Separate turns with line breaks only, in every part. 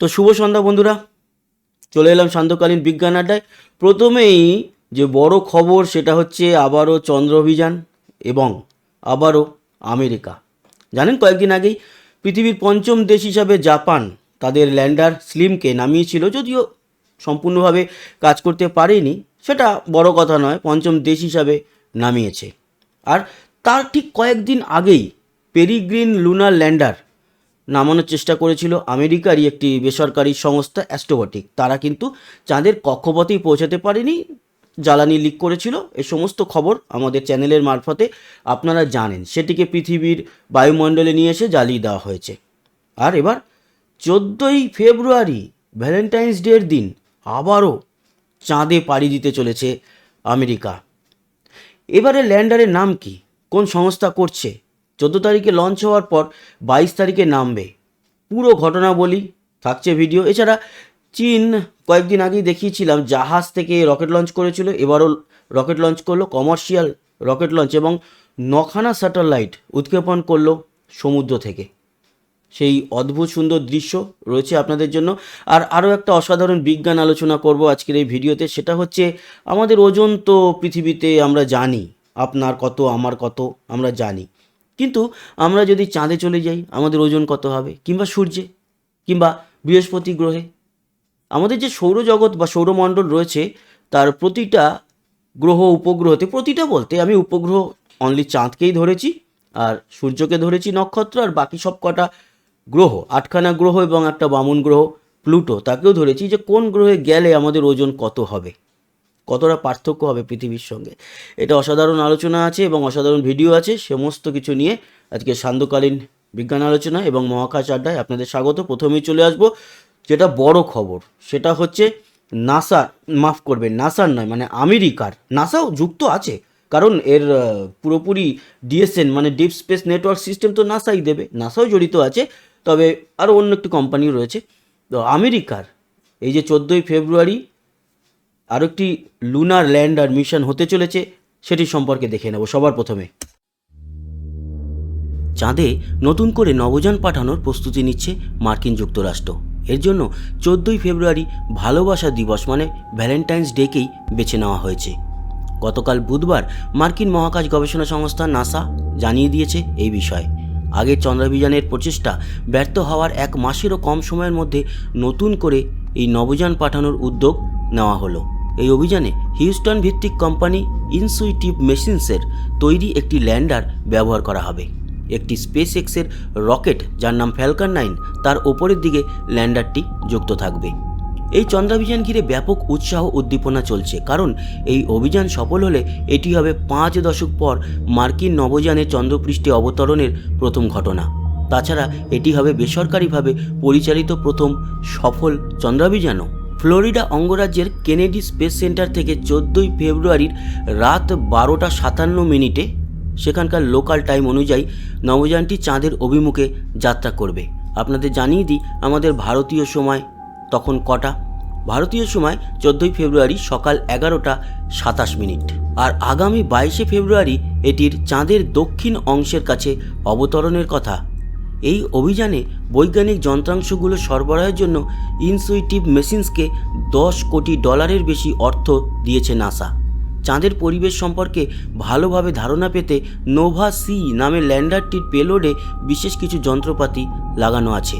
তো শুভ সন্ধ্যা, বন্ধুরা। চলে এলাম শান্তকালীন বিজ্ঞান আড্ডায়। প্রথমেই যে বড় খবর, সেটা হচ্ছে আবারও চন্দ্র অভিযান এবং আবারও আমেরিকা। জানেন, কয়েকদিন আগেই পৃথিবীর পঞ্চম দেশ হিসাবে জাপান তাদের ল্যান্ডার স্লিমকে নামিয়েছিল, যদিও সম্পূর্ণভাবে কাজ করতে পারেনি। সেটা বড় কথা নয়, পঞ্চম দেশ হিসাবে নামিয়েছে। আর তার ঠিক কয়েকদিন আগেই পেরিগ্রিন লুনার ল্যান্ডার নামানোর চেষ্টা করেছিল আমেরিকারই একটি বেসরকারি সংস্থা অ্যাস্ট্রোবটিক। তারা কিন্তু চাঁদের কক্ষপথেই পৌঁছাতে পারেনি, জ্বালানি লিক করেছিল। এ সমস্ত খবর আমাদের চ্যানেলের মারফতে আপনারা জানেন। সেটিকে পৃথিবীর বায়ুমণ্ডলে নিয়ে এসে জ্বালিয়ে দেওয়া হয়েছে। আর এবার চোদ্দোই ফেব্রুয়ারি, ভ্যালেন্টাইন্স ডের দিন আবারও চাঁদে পাড়ি দিতে চলেছে আমেরিকা। এবারে ল্যান্ডারের নাম কি? কোন সংস্থা করছে? চোদ্দ তারিখে লঞ্চ হওয়ার পর বাইশ তারিখে নামবে। পুরো ঘটনাবলী থাকছে ভিডিও এছাড়া চীন কয়েকদিন আগেই দেখিয়েছিলাম, জাহাজ থেকে রকেট লঞ্চ করেছিল, এবারও রকেট লঞ্চ করল কমার্শিয়াল রকেট লঞ্চ এবং নখানা স্যাটেলাইট উৎক্ষেপণ করল সমুদ্র থেকে। সেই অদ্ভুত সুন্দর দৃশ্য রয়েছে আপনাদের জন্য। আর আরও একটা অসাধারণ বিজ্ঞান আলোচনা করব আজকের এই ভিডিওতে, সেটা হচ্ছে আমাদের ওজন তো পৃথিবীতে আমরা জানি, আপনার কত, আমার কত, আমরা জানি। কিন্তু আমরা যদি চাঁদে চলে যাই, আমাদের ওজন কত হবে? কিংবা সূর্যে, কিংবা বৃহস্পতি গ্রহে? আমাদের যে সৌরজগৎ বা সৌরমণ্ডল রয়েছে, তার প্রতিটা গ্রহ উপগ্রহতে, প্রতিটা বলতে আমি উপগ্রহ অনলি চাঁদকেই ধরেছি, আর সূর্যকে ধরেছি নক্ষত্র, আর বাকি সব কটা গ্রহ, আটখানা গ্রহ এবং একটা বামন গ্রহ, প্লুটো, তাকেও ধরেছি যে কোন গ্রহে গেলে আমাদের ওজন কত হবে? কতটা পার্থক্য হবে পৃথিবীর সঙ্গে। এটা অসাধারণ আলোচনা আছে এবং অসাধারণ ভিডিও আছে। সমস্ত কিছু নিয়ে আজকে সান্ধ্যকালীন বিজ্ঞান আলোচনা এবং মহাকাশ আড্ডায় আপনাদের স্বাগত। প্রথমেই চলে আসব যেটা বড় খবর, সেটা হচ্ছে নাসা, মাফ করবেন, নাসার নয় মানে আমেরিকার। নাসাও যুক্ত আছে, কারণ এর পুরোপুরি ডিএসএন মানে ডিপ স্পেস নেটওয়ার্ক সিস্টেম তো নাসাই দেবে। নাসাও জড়িত আছে, তবে আরও অন্য একটি কোম্পানিও রয়েছে। তো আমেরিকার, এই যে চোদ্দোই ফেব্রুয়ারি আরও একটি লুনার ল্যান্ডার মিশন হতে চলেছে, সেটি সম্পর্কে দেখে নেব সবার প্রথমে। চাঁদে নতুন করে নবযান পাঠানোর প্রস্তুতি নিচ্ছে মার্কিন যুক্তরাষ্ট্র। এর জন্য চোদ্দোই ফেব্রুয়ারি ভালোবাসা দিবস মানে ভ্যালেন্টাইন্স ডেকেই বেছে নেওয়া হয়েছে। গতকাল বুধবার মার্কিন মহাকাশ গবেষণা সংস্থা নাসা জানিয়ে দিয়েছে এই বিষয়ে। আগে চন্দ্রাভিযানের প্রচেষ্টা ব্যর্থ হওয়ার এক মাসেরও কম সময়ের মধ্যে নতুন করে এই নবযান পাঠানোর উদ্যোগ নেওয়া হলো। এই অভিযানে হিউস্টন ভিত্তিক কোম্পানি ইনসুইটিভ মেশিনসের তৈরি একটি ল্যান্ডার ব্যবহার করা হবে। একটি স্পেস এক্সের রকেট যার নাম ফ্যালকন নাইন তার ওপরের দিকে ল্যান্ডারটি যুক্ত থাকবে। এই চন্দ্রাভিযান ঘিরে ব্যাপক উৎসাহ উদ্দীপনা চলছে, কারণ এই অভিযান সফল হলে এটি হবে পাঁচ দশক পর মার্কিন নবযানে চন্দ্রপৃষ্ঠে অবতরণের প্রথম ঘটনা। তাছাড়া এটি হবে বেসরকারিভাবে পরিচালিত প্রথম সফল চন্দ্রাভিযানও। ফ্লোরিডা অঙ্গরাজ্যের কেনেডি স্পেস সেন্টার থেকে চোদ্দোই ফেব্রুয়ারির রাত বারোটা সাতান্ন মিনিটে সেখানকার লোকাল টাইম অনুযায়ী নবযানটি চাঁদের অভিমুখে যাত্রা করবে। আপনাদের জানিয়ে দিই, আমাদের ভারতীয় সময় তখন কটা? ভারতীয় সময় চোদ্দোই ফেব্রুয়ারি সকাল এগারোটা সাতাশ মিনিট। আর আগামী বাইশে ফেব্রুয়ারি এটির চাঁদের দক্ষিণ অংশের কাছে অবতরণের কথা এই অভিযানে বৈজ্ঞানিক যন্ত্রাংশগুলো সরবরাহের জন্য ইনসুইটিভ মেশিনসকে দশ কোটি ডলারের বেশি অর্থ দিয়েছে নাসা। চাঁদের পরিবেশ সম্পর্কে ভালোভাবে ধারণা পেতে নোভা সি নামে ল্যান্ডারটির পেলোডে বিশেষ কিছু যন্ত্রপাতি লাগানো আছে।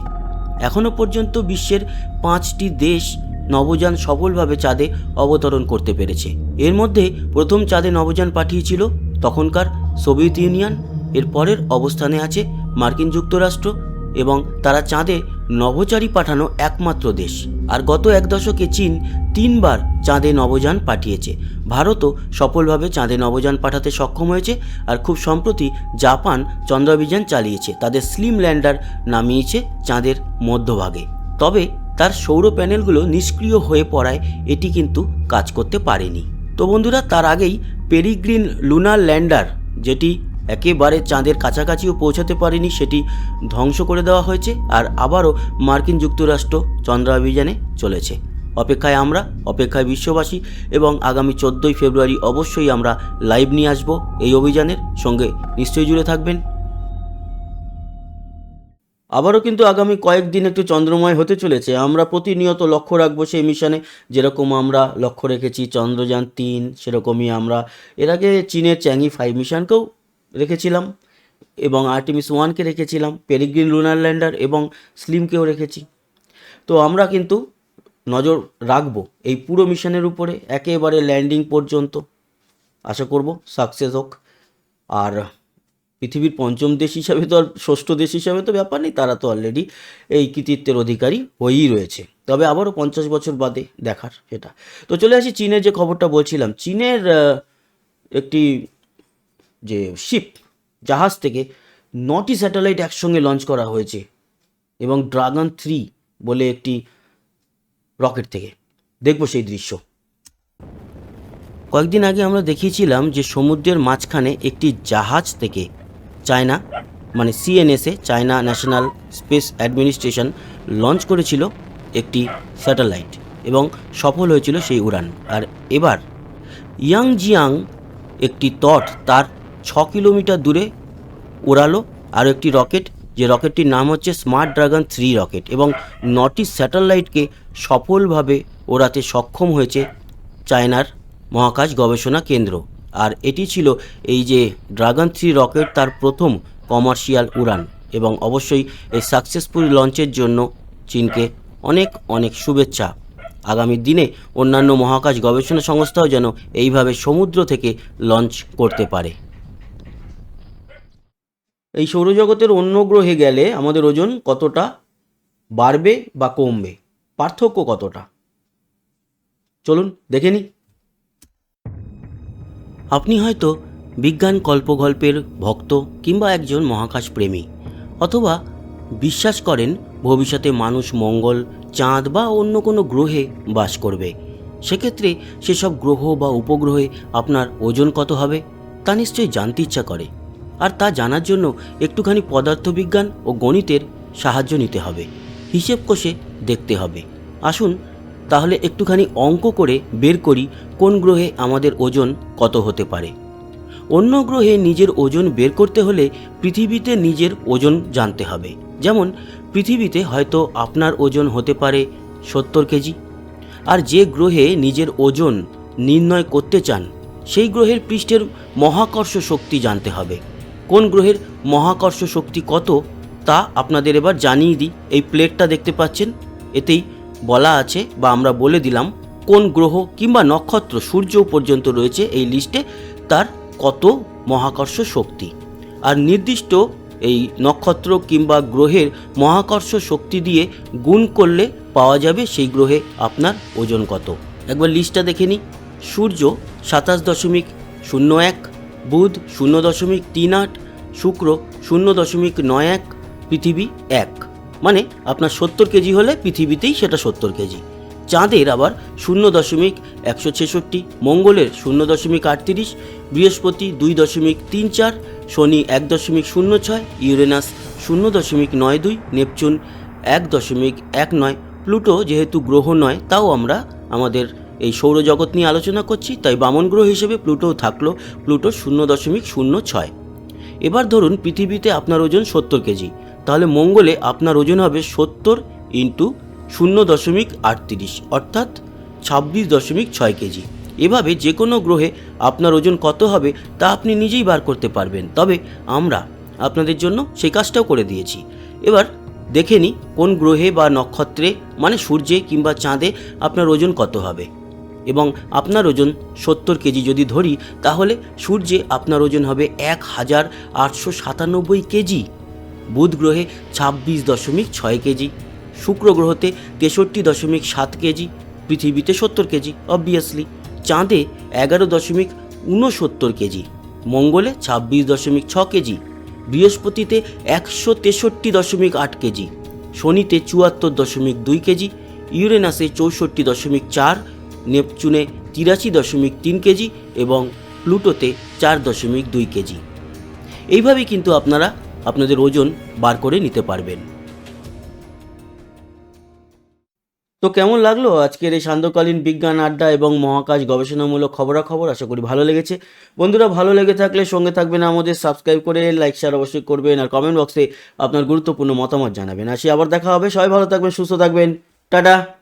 এখনও পর্যন্ত বিশ্বের পাঁচটি দেশ নবযান সফলভাবে চাঁদে অবতরণ করতে পেরেছে। এর মধ্যে প্রথম চাঁদে নবযান পাঠিয়েছিল তখনকার সোভিয়েত ইউনিয়ন, এর পরের অবস্থানে আছে মার্কিন যুক্তরাষ্ট্র এবং তারা চাঁদে নভোচারী পাঠানো একমাত্র দেশ। আর গত এক দশকে চীন তিনবার চাঁদে নবযান পাঠিয়েছে। ভারতও সফলভাবে চাঁদে নবযান পাঠাতে সক্ষম হয়েছে আর খুব সম্প্রতি জাপান চন্দ্রাভিযান চালিয়েছে। তাদের স্লিম ল্যান্ডার নামিয়েছে চাঁদের মধ্যভাগে। তবে তার সৌর প্যানেলগুলো নিষ্ক্রিয় হয়ে পড়ায় এটি কিন্তু কাজ করতে পারেনি। তো বন্ধুরা, তার আগেই পেরিগ্রিন লুনার ল্যান্ডার, যেটি একেবারে চাঁদের কাছাকাছিও পৌঁছাতে পারেনি, সেটি ধ্বংস করে দেওয়া হয়েছে আর আবারও মার্কিন যুক্তরাষ্ট্র চন্দ্রাভিযানে চলেছে। অপেক্ষায় আমরা, অপেক্ষায় বিশ্ববাসী এবং আগামী চোদ্দোই ফেব্রুয়ারি অবশ্যই আমরা লাইভ নিয়ে আসব এই অভিযানের সঙ্গে। নিশ্চয়ই জুড়ে থাকবেন। আবারও কিন্তু আগামী কয়েকদিন একটু চন্দ্রময় হতে চলেছে। আমরা প্রতিনিয়ত লক্ষ্য রাখব সেই মিশনে। যেরকম আমরা লক্ষ্য রেখেছি চন্দ্রযান তিন, সেরকমই আমরা এর আগে চীনের চ্যাংই ফাইভ মিশনকেও রেখেছিলাম এবং আর্টিমিস ওয়ানকে রেখেছিলাম পেরিগ্রিন লুনার ল্যান্ডার এবং স্লিমকেও রেখেছি। তো আমরা কিন্তু নজর রাখব এই পুরো মিশনের উপরে, একেবারে ল্যান্ডিং পর্যন্ত। আশা করব সাকসেস হোক। আর পৃথিবীর পঞ্চম দেশ হিসাবে তো আর ষষ্ঠ দেশ হিসাবে তো ব্যাপার নেই, তারা তো অলরেডি এই কৃতিত্বের অধিকারী হয়েই রয়েছে। তবে আবারও পঞ্চাশ বছর বাদে দেখার সেটা। তো চলে আসি চীনের যে খবরটা বলছিলাম। চীনের একটি যে শিপ জাহাজ থেকে নটি স্যাটেলাইট একসঙ্গে লঞ্চ করা হয়েছে এবং ড্রাগন থ্রি বলে একটি রকেট থেকে। দেখব সেই দৃশ্য। কয়েকদিন আগে আমরা দেখিয়েছিলাম যে সমুদ্রের মাঝখানে একটি জাহাজ থেকে চায়না মানে CNSA China national space administration launch করেছিল একটি স্যাটেলাইট এবং সফল হয়েছিল সেই উড়ান। আর এবার ইয়াংজিয়াং একটি তট তার ছ কিলোমিটার দূরে ওড়ালো আর একটি রকেট। যে রকেটটির নাম হচ্ছে স্মার্ট ড্রাগন থ্রি রকেট এবং নটি স্যাটেলাইটকে সফলভাবে ওড়াতে সক্ষম হয়েছে চায়নার মহাকাশ গবেষণা কেন্দ্র। আর এটি ছিল এই যে ড্রাগন থ্রি রকেট তার প্রথম কমার্শিয়াল উড়ান এবং অবশ্যই এই সাকসেসফুল লঞ্চের জন্য চীনকে অনেক অনেক শুভেচ্ছা। আগামী দিনে অন্যান্য মহাকাশ গবেষণা সংস্থাও যেন এইভাবে সমুদ্র থেকে লঞ্চ করতে পারে। এই সৌরজগতের অন্য গ্রহে গেলে আমাদের ওজন কতটা বাড়বে বা কমবে? পার্থক্য কতটা? চলুন দেখে নিই। আপনি হয়তো বিজ্ঞান কল্পগল্পের ভক্ত কিংবা একজন মহাকাশ প্রেমী, অথবা বিশ্বাস করেন ভবিষ্যতে মানুষ মঙ্গল, চাঁদ বা অন্য কোনো গ্রহে বাস করবে। সেক্ষেত্রে সেসব গ্রহ বা উপগ্রহে আপনার ওজন কত হবে তা নিশ্চয়ই জানতে ইচ্ছা করে। আর তা জানার জন্য একটুখানি পদার্থবিজ্ঞান ও গণিতের সাহায্য নিতে হবে। হিসেব কষে দেখতে হবে। আসুন, তাহলে একটুখানি অঙ্ক করে বের করি কোন গ্রহে আমাদের ওজন কত হতে পারে। অন্য গ্রহে নিজের ওজন বের করতে হলে পৃথিবীতে নিজের ওজন জানতে হবে। যেমন, পৃথিবীতে হয়তো আপনার ওজন হতে পারে সত্তর কেজি। আর যে গ্রহে নিজের ওজন নির্ণয় করতে চান, সেই গ্রহের পৃষ্ঠের মহাকর্ষ শক্তি জানতে হবে। কোন গ্রহের মহাকর্ষ শক্তি কত তা আপনাদের এবার জানিয়ে দিই। এই প্লেটটা দেখতে পাচ্ছেন, এতেই বলা আছে বা আমরা বলে দিলাম কোন গ্রহ কিংবা নক্ষত্র সূর্য পর্যন্ত রয়েছে এই লিস্টে তার কত মহাকর্ষ শক্তি। আর নির্দিষ্ট এই নক্ষত্র কিংবা গ্রহের মহাকর্ষ শক্তি দিয়ে গুণ করলে পাওয়া যাবে সেই গ্রহে আপনার ওজন কত। একবার লিস্টটা দেখে নিই। সূর্য সাতাশ দশমিক শূন্য এক বুধ শূন্য দশমিক তিন আট, শুক্র শূন্য দশমিক নয় এক, পৃথিবী এক। মানে আপনার সত্তর কেজি হলে পৃথিবীতেই সেটা সত্তর কেজি। চাঁদের আবার শূন্য দশমিক একশো ছেষট্টি, মঙ্গলের শূন্য দশমিক আটত্রিশ, বৃহস্পতি দুই দশমিক তিন চার, শনি এক দশমিক শূন্য ছয়, ইউরেনাস শূন্য দশমিক নয় দুই, নেপচুন এক দশমিক এক নয়। প্লুটো যেহেতু গ্রহ নয়, তাও আমরা আমাদের এই সৌরজগৎ নিয়ে আলোচনা করছি, তাই বামন গ্রহ হিসেবে প্লুটোও থাকল প্লুটো শূন্য দশমিক শূন্য ছয়। এবার ধরুন পৃথিবীতে আপনার ওজন সত্তর কেজি, তাহলে মঙ্গলে আপনার ওজন হবে সত্তর ইন্টু শূন্য দশমিক আটত্রিশ, অর্থাৎ ছাব্বিশ দশমিক ছয় কেজি। এভাবে যে কোনো গ্রহে আপনার ওজন কত হবে, তা আপনি নিজেই বার করতে পারবেন। তবে আমরা আপনাদের জন্য সেই কাজটাও করে দিয়েছি। এবার দেখে নিই কোন গ্রহে বা নক্ষত্রে মানে সূর্যে কিংবা চাঁদে আপনার ওজন কত হবে। এবং আপনার ওজন সত্তর কেজি। যদি ধরি, তাহলে সূর্যে আপনার ওজন হবে এক হাজার আটশো সাতানব্বই কেজি। বুধ গ্রহে ছাব্বিশ দশমিক ছয় কেজি। শুক্র গ্রহতে তেষট্টি দশমিক সাত কেজি। পৃথিবীতে সত্তর কেজি অবভিয়াসলি চাঁদে এগারো দশমিক ঊনসত্তর কেজি। মঙ্গলে ছাব্বিশ দশমিক ছ কেজি। বৃহস্পতিতে একশো তেষট্টি দশমিক আট কেজি। শনিতে চুয়াত্তর দশমিক দুই কেজি। ইউরেনাসে চৌষট্টি দশমিক চার নেপচুনে তিরাশি দশমিক তিন কেজি এবং প্লুটোতে চার দশমিক দুই কেজি। এইভাবেই কিন্তু আপনারা আপনাদের ওজন বার করে নিতে পারবেন। তো কেমন লাগল আজকের এই সান্ধ্যকালীন বিজ্ঞান আড্ডা এবং মহাকাশ গবেষণামূলক খবরাখবর? আশা করি ভালো লেগেছে। বন্ধুরা, ভালো লেগে থাকলে সঙ্গে থাকবেন আমাদের, সাবস্ক্রাইব করে লাইক, শেয়ার অবশ্যই করবেন আর কমেন্ট বক্সে আপনার গুরুত্বপূর্ণ মতামত জানাবেন। আসি, আবার দেখা হবে। সবাই ভালো থাকবেন, সুস্থ থাকবেন। টাটা!